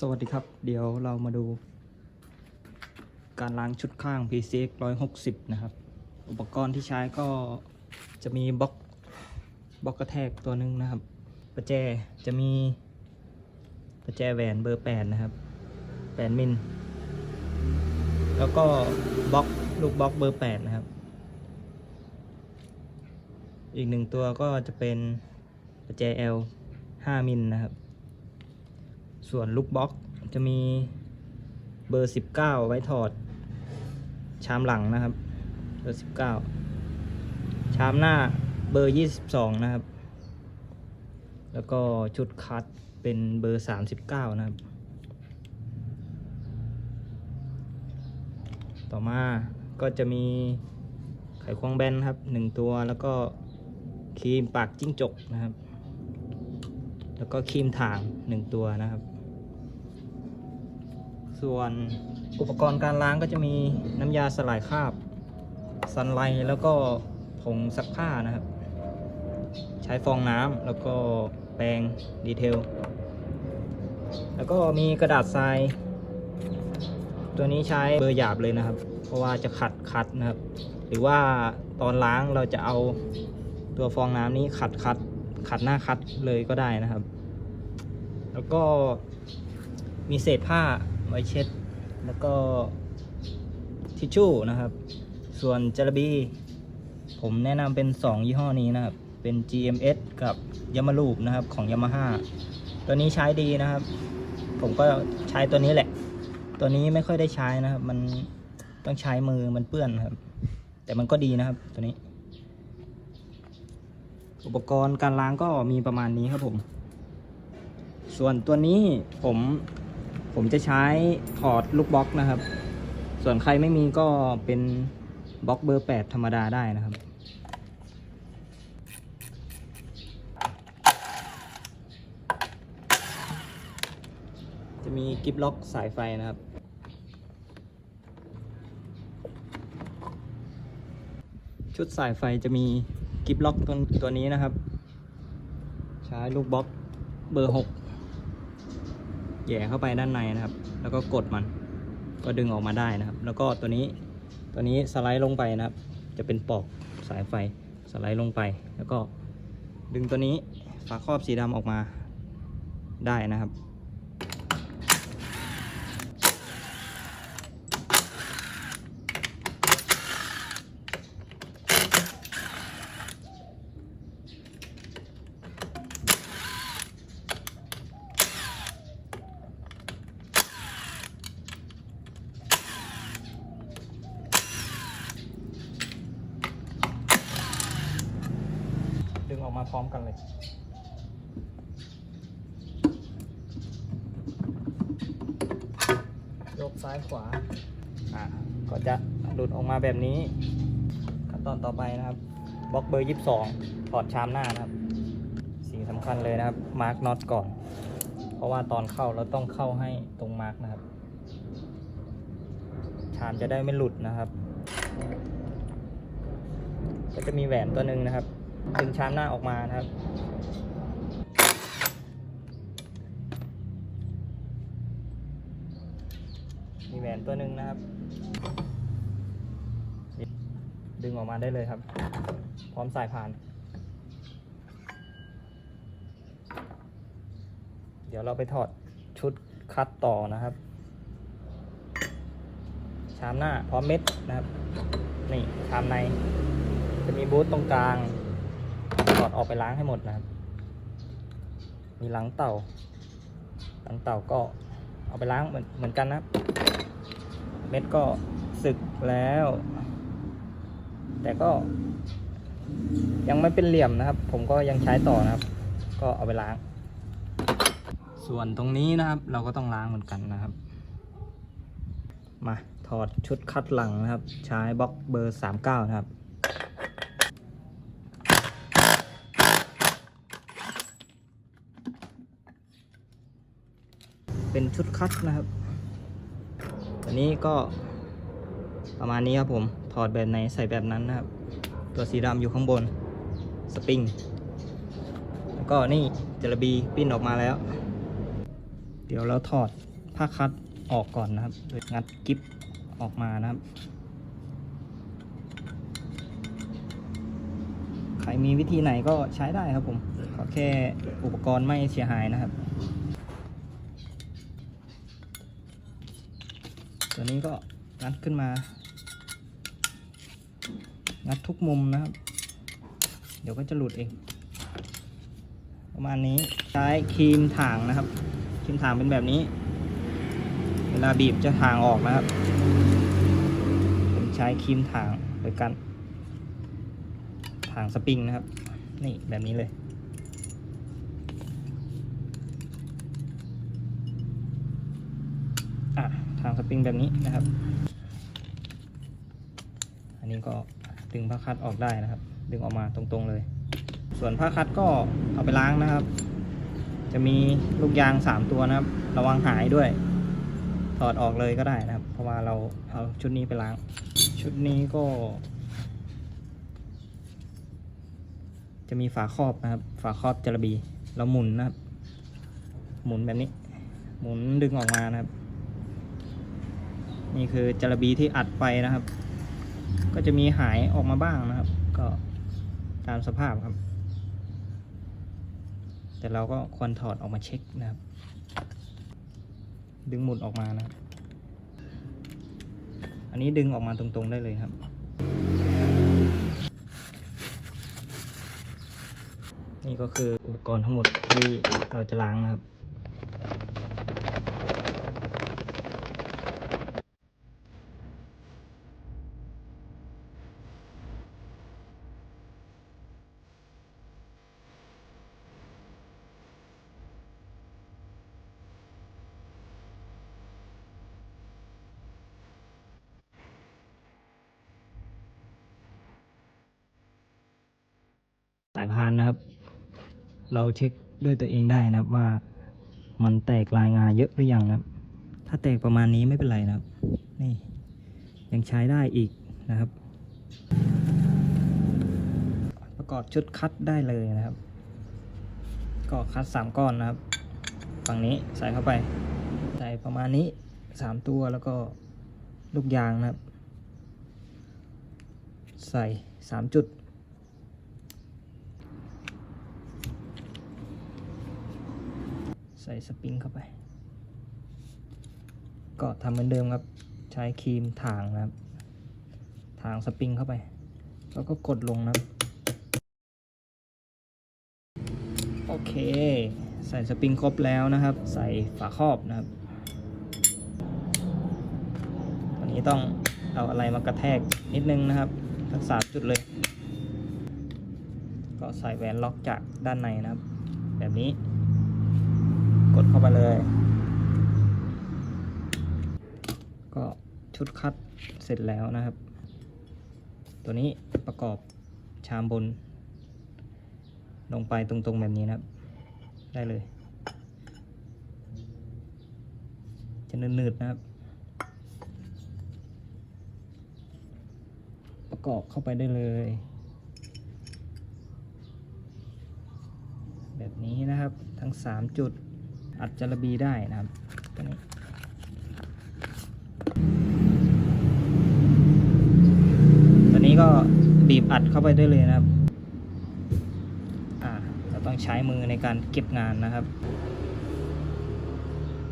สวัสดีครับ เดี๋ยวเรามาดู การล้างชุดข้าง PCX 160 นะครับ อุปกรณ์ที่ใช้ก็จะมีบล็อกบล็อกกระแทกตัวหนึ่งนะครับ ประแจจะมีประแจแหวนเบอร์ 8 นะครับ8มิล แล้วก็บล็อกลูกบล็อกเบอร์ 8 นะครับ อีกหนึ่งตัวก็จะเป็นประแจ L 5มิลนะครับ ส่วนลูกบล็อกจะมีเบอร์ 19 ไว้ถอด ชามหลังนะครับ เบอร์ 19 ชามหน้าเบอร์ 22 นะครับ แล้วก็ชุดคัดเป็นเบอร์ 39 นะครับ ต่อมาก็จะมีไขควงแบนครับ1ตัวแล้วก็ครีมปากจิ้งจกนะครับ แล้วก็ครีมถ่าง1ตัวนะครับ ส่วนอุปกรณ์การล้างก็จะมีน้ำยาสลายคราบซันไลท์แล้วก็ผงซักผ้านะครับ ใช้ฟองน้ำแล้วก็แปรงดีเทล แล้วก็มีกระดาษทราย ตัวนี้ใช้เบอร์หยาบเลยนะครับ เพราะว่าจะขัดคัดนะครับ หรือว่าตอนล้างเราจะเอาตัวฟองน้ำนี้ขัดคัดขัดหน้าคัดเลยก็ได้นะครับ แล้วก็มีเศษผ้า ไว้เช็ด แล้วก็ทิชชู่นะครับ ส่วนจาระบีผมแนะนำเป็น 2 ยี่ห้อนี้นะครับ เป็น GMS กับ Yamaha นะครับของ Yamaha ตัวนี้ใช้ดีนะครับ ผมก็ใช้ตัวนี้แหละ ตัวนี้ไม่ค่อยได้ใช้นะครับ มันต้องใช้มือมันเปื้อนครับ แต่มันก็ดีนะครับตัวนี้ อุปกรณ์การล้างก็มีประมาณนี้ครับผม ส่วนตัวนี้ผม ผมจะใช้ถอดลูกบล็อกนะครับ ส่วนใครไม่มีก็เป็นบล็อกเบอร์ 8 ธรรมดาได้นะครับจะมีกิฟล็อกสายไฟนะครับ ชุดสายไฟจะมีกิฟล็อกตัวตัวนี้นะครับ ใช้ลูกบล็อกเบอร์ 6 แย่เข้าไปด้านในนะครับ แล้วก็กดมัน ก็ดึงออกมาได้นะครับ แล้วก็ตัวนี้ตัวนี้สไลด์ลงไปนะครับ จะเป็นปลอกสายไฟสไลด์ลงไป แล้วก็ดึงตัวนี้ฝาครอบสีดำออกมาได้นะครับ ดึงออกมาพ ร้อมกันเลย ยกซ้ายขวา อะ ก็จะหลุดออกมาแบบนี้ ขั้นตอนต่อไปนะครับบล็อกเบอร์ 22 ถอดชามหน้านะครับ สิ่งสำคัญเลยนะครับ มาร์กน็อตก่อน เพราะว่าตอนเข้าเราต้องเข้าให้ตรงมาร์กนะครับ ชามจะได้ไม่หลุดนะครับ ก็จะมีแหวนตัวหนึ่งนะครับ ดึงชามหน้าออกมานะครับมีแหวนตัวหนึ่งนะครับ ดึงออกมาได้เลยครับ พร้อมสายพาน เดี๋ยวเราไปถอดชุดคัดต่อนะครับ ชามหน้าพร้อมเม็ดนะครับ นี่ชามใน จะมีบูธตรงกลาง ถอดออกไปล้างให้หมดนะครับ มีหลังเต่าหลังเต่าก็เอาไปล้างเหมือนเหมือนกันนะครับ เม็ดก็สึกแล้ว แต่ก็ ยังไม่เป็นเหลี่ยมนะครับ ผมก็ยังใช้ต่อนะครับ ก็เอาไปล้าง ส่วนตรงนี้นะครับ เราก็ต้องล้างเหมือนกันนะครับ มาถอดชุดคัดหลังนะครับ ใช้บล็อกเบอร์ 39 นะครับ เป็นชุดคัดนะครับตัวนี้ก็ประมาณนี้ครับผม ถอดแบบไหนใส่แบบนั้นนะครับ ตัวสีดำอยู่ข้างบน สปริง แล้วก็นี่จระบีปิ้นออกมาแล้ว เดี๋ยวเราถอดผ้าคัดออกก่อนนะครับ โดยงัดกิฟออกมานะครับ ใครมีวิธีไหนก็ใช้ได้ครับผม ขอแค่อุปกรณ์ไม่เสียหายนะครับ ตัวนี้ก็งัดขึ้นมา งัดทุกมุมนะครับ เดี๋ยวก็จะหลุดเอง ประมาณนี้ใช้ครีมถ่างนะครับครีมถ่างเป็นแบบนี้ เวลาบีบจะถ่างออกนะครับผมใช้ครีมถ่างโดยการถ่างสปริงนะครับ นี่แบบนี้เลย อะทางสปริงแบบนี้นะครับ อันนี้ก็ดึงผ้าคัดออกได้นะครับ ดึงออกมาตรงๆเลย ส่วนผ้าคัดก็เอาไปล้างนะครับ จะมีลูกยาง 3 ตัวนะครับ ระวังหายด้วยถอดออกเลยก็ได้นะครับ เพราะว่าเราเอาชุดนี้ไปล้าง ชุดนี้ก็ จะมีฝาครอบนะครับ ฝาครอบจระบีเราหมุนนะครับ หมุนแบบนี้ หมุนดึงออกมานะครับ นี่คือจระบีที่อัดไปนะครับ ก็จะมีหายออกมาบ้างนะครับ ก็ตามสภาพครับ แต่เราก็ควรถอดออกมาเช็คนะครับ ดึงหมุดออกมานะครับ อันนี้ดึงออกมาตรงๆได้เลยครับนี่ก็คืออุปกรณ์ทั้งหมดที่เราจะล้างนะครับ สายพานนะครับ เราเช็คด้วยตัวเองได้นะครับว่ามันแตกลายงาเยอะหรือยังนะครับ ถ้าแตกประมาณนี้ไม่เป็นไรนะครับ นี่ยังใช้ได้อีกนะครับ ประกอบชุดคัดได้เลยนะครับก็คัดสามก้อนนะครับ ฝั่งนี้ใส่เข้าไป ใส่ประมาณนี้สามตัวแล้วก็ลูกยางนะครับ ใส่สามจุด ใส่สปริงเข้าไป ก็ทำเหมือนเดิมครับ ใช้ครีมถ่างนะครับถ่างสปริงเข้าไป แล้วก็กดลงนะครับโอเค ใส่สปริงครบแล้วนะครับ ใส่ฝาครอบนะครับตอนนี้ต้องเอาอะไรมากระแทกนิดนึงนะครับ ทั้งสามจุดเลย ก็ใส่แหวนล็อกจากด้านในนะครับ แบบนี้ กดเข้าไปเลย ก็ชุดคัดเสร็จแล้วนะครับ ตัวนี้ประกอบชามบน ลงไปตรงๆแบบนี้นะครับ ได้เลย จะนืดๆนะครับ ประกอบเข้าไปได้เลยแบบนี้นะครับทั้ง 3 จุด อัดจระบีได้นะครับตัวนี้ตัวนี้ก็บีบอัดเข้าไปได้เลยนะครับอ่าเราต้องใช้มือในการเก็บงานนะครับ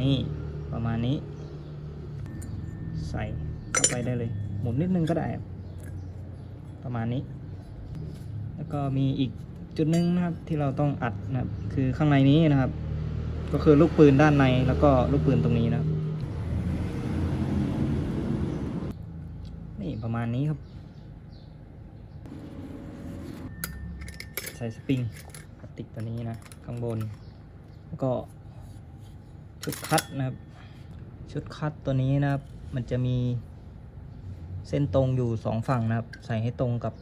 นี่ประมาณนี้ ใส่เข้าไปได้เลย หมุนนิดนึงก็ได้ ประมาณนี้ แล้วก็มีอีกจุดหนึงนะครับที่เราต้องอัดนะครับ คือข้างในนี้นะครับ ก็คือลูกปืนด้านในแล้วก็ลูกปืนตรงนี้นะครับ นี่ประมาณนี้ครับ ใส่สปริงพลาสติกตัวนี้นะ ข้างบน แล้วก็ชุดคัดนะครับ ชุดคัดตัวนี้นะครับ มันจะมีเส้นตรงอยู่สองฝั่งนะครับ ใส่ให้ตรงกับ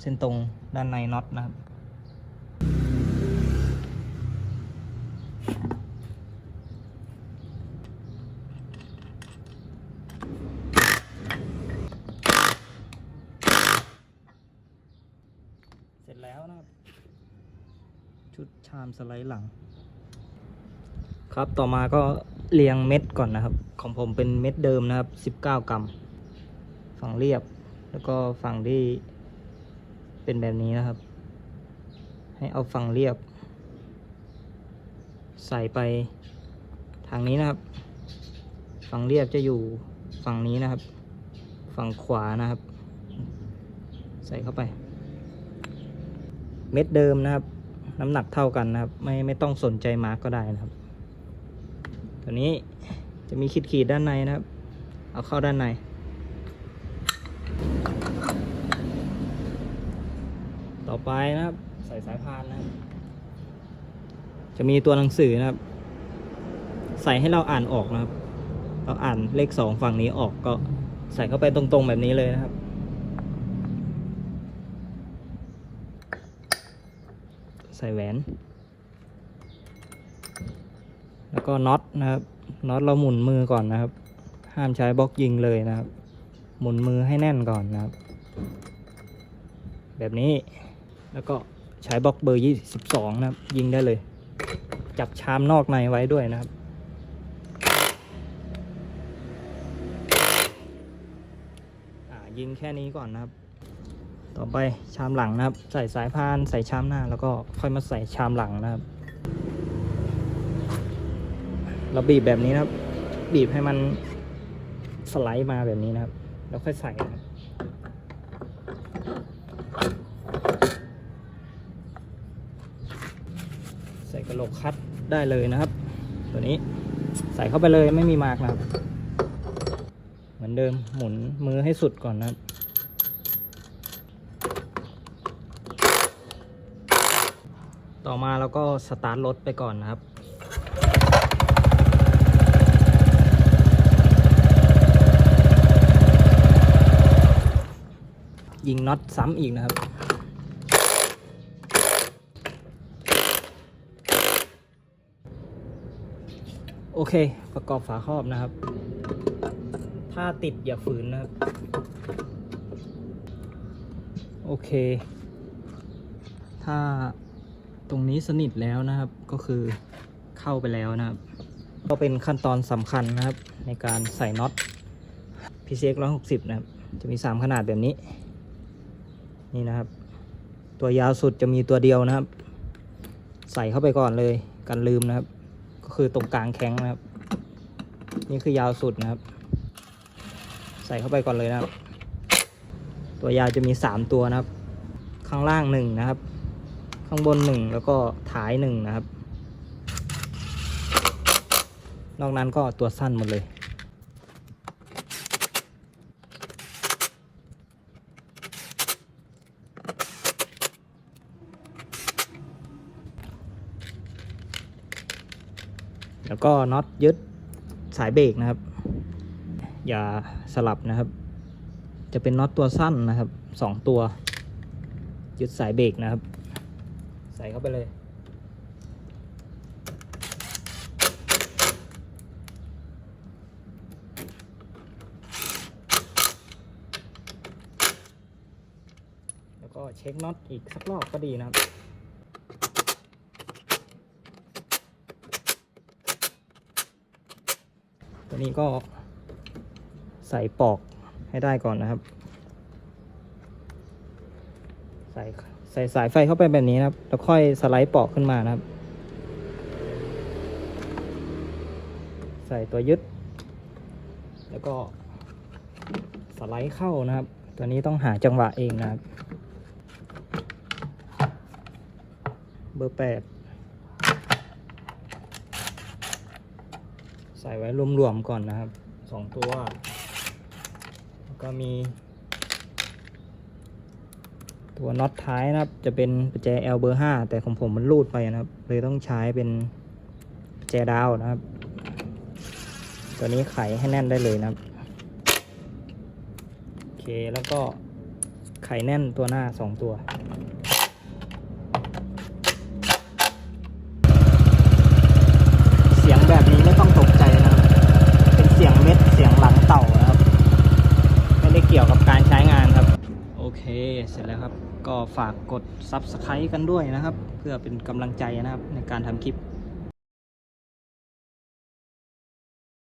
เส้นตรงด้านในน็อตนะครับ เสร็จแล้วนะครับ ชุดชามสไลด์หลัง ครับต่อมาก็เรียงเม็ดก่อนนะครับ ของผมเป็นเม็ดเดิมนะครับ 19 กรัม ฝั่งเรียบ แล้วก็ฝั่งที่เป็นแบบนี้นะครับ ให้เอาฝั่งเรียบ ใส่ไปทางนี้นะครับ ฝั่งเรียบจะอยู่ฝั่งนี้นะครับ ฝั่งขวานะครับ ใส่เข้าไป เม็ดเดิมนะครับ น้ำหนักเท่ากันนะครับ ไม่ไม่ต้องสนใจมาร์กก็ได้นะครับ ตัวนี้จะมีขีดขีดด้านในนะครับ เอาเข้าด้านใน ต่อไปนะครับ ใส่สายพานนะครับ จะมีตัวหนังสือนะครับ ใส่ให้เราอ่านออกนะครับ เราอ่านเลขสองฝั่งนี้ออกก็ใส่เข้าไปตรงๆแบบนี้เลยนะครับ ใส่แหวน แล้วก็น็อตนะครับ น็อตเราหมุนมือก่อนนะครับ ห้ามใช้บล็อกยิงเลยนะครับ หมุนมือให้แน่นก่อนนะครับ แบบนี้ แล้วก็ใช้บล็อกเบอร์ 22 นะครับ ยิงได้เลย จับชามนอกในไว้ด้วยนะครับยิงแค่นี้ก่อนนะครับ ต่อไปชามหลังนะครับ ใส่สายพานใส่ชามหน้า แล้วก็ค่อยมาใส่ชามหลังนะครับ เราบีบแบบนี้นะครับ บีบให้มันสไลด์มาแบบนี้นะครับ แล้วค่อยใส่นะครับใส่กระโหลกคัดได้เลยนะครับ ตัวนี้ใส่เข้าไปเลยไม่มีมากนะครับ เหมือนเดิมหมุนมือให้สุดก่อนนะครับ ต่อมาเราก็สตาร์ทรถไปก่อนนะครับยิงน็อตซ้ำอีกนะครับ โอเค ประกอบฝาครอบนะครับ ถ้าติดอย่าฝืนนะครับ โอเค ถ้า ตรงนี้สนิทแล้วนะครับก็คือเข้าไปแล้วนะครับ ก็เป็นขั้นตอนสำคัญนะครับ ในการใส่น็อต PCX 160 นะครับ จะมี 3 ขนาดแบบนี้ นี่นะครับ ตัวยาวสุดจะมีตัวเดียวนะครับ ใส่เข้าไปก่อนเลยกันลืมนะครับ ก็คือตรงกลางแข้งนะครับ นี่คือยาวสุดนะครับ ใส่เข้าไปก่อนเลยนะครับ ตัวยาวจะมี 3 ตัวนะครับ ข้างล่างหนึ่งนะครับ ข้างบนหนึ่งแล้วก็ท้ายหนึ่งนะครับ นอกนั้นก็ตัวสั้นหมดเลย แล้วก็น็อตยึดสายเบรกนะครับ อย่าสลับนะครับ จะเป็นน็อตตัวสั้นนะครับสองตัวยึดสายเบรกนะครับ ใส่เข้าไปเลย แล้วก็เช็คน็อตอีกสักรอบก็ดีนะครับตัวนี้ก็ใส่ปอกให้ได้ก่อนนะครับ ใส่ ใส่สายไฟเข้าไปแบบนี้นะครับ แล้วค่อยสไลด์ปอกขึ้นมานะครับ ใส่ตัวยึด แล้วก็สไลด์เข้านะครับ ตัวนี้ต้องหาจังหวะเองนะครับ เบอร์แปดใส่ไว้รวมๆก่อนนะครับสองตัว แล้วก็มี ตัวน็อตท้ายนะครับ จะเป็นประแจ L เบอร์5แต่ของผมมันรูดไปนะครับ เลยต้องใช้เป็นประแจดาวนะครับ ตัวนี้ไขให้แน่นได้เลยนะครับ โอเคแล้วก็ไขแน่นตัวหน้า 2 ตัว เสียงแบบนี้ไม่ต้องตกใจนะครับ เป็นเสียงเม็ดเสียงหลังเต่านะครับ ไม่ได้เกี่ยวกับการใช้งานครับ โอเค เสร็จแล้วครับ ก็ฝากกด Subscribe กันด้วยนะครับ เพื่อเป็นกำลังใจนะครับในการทำคลิป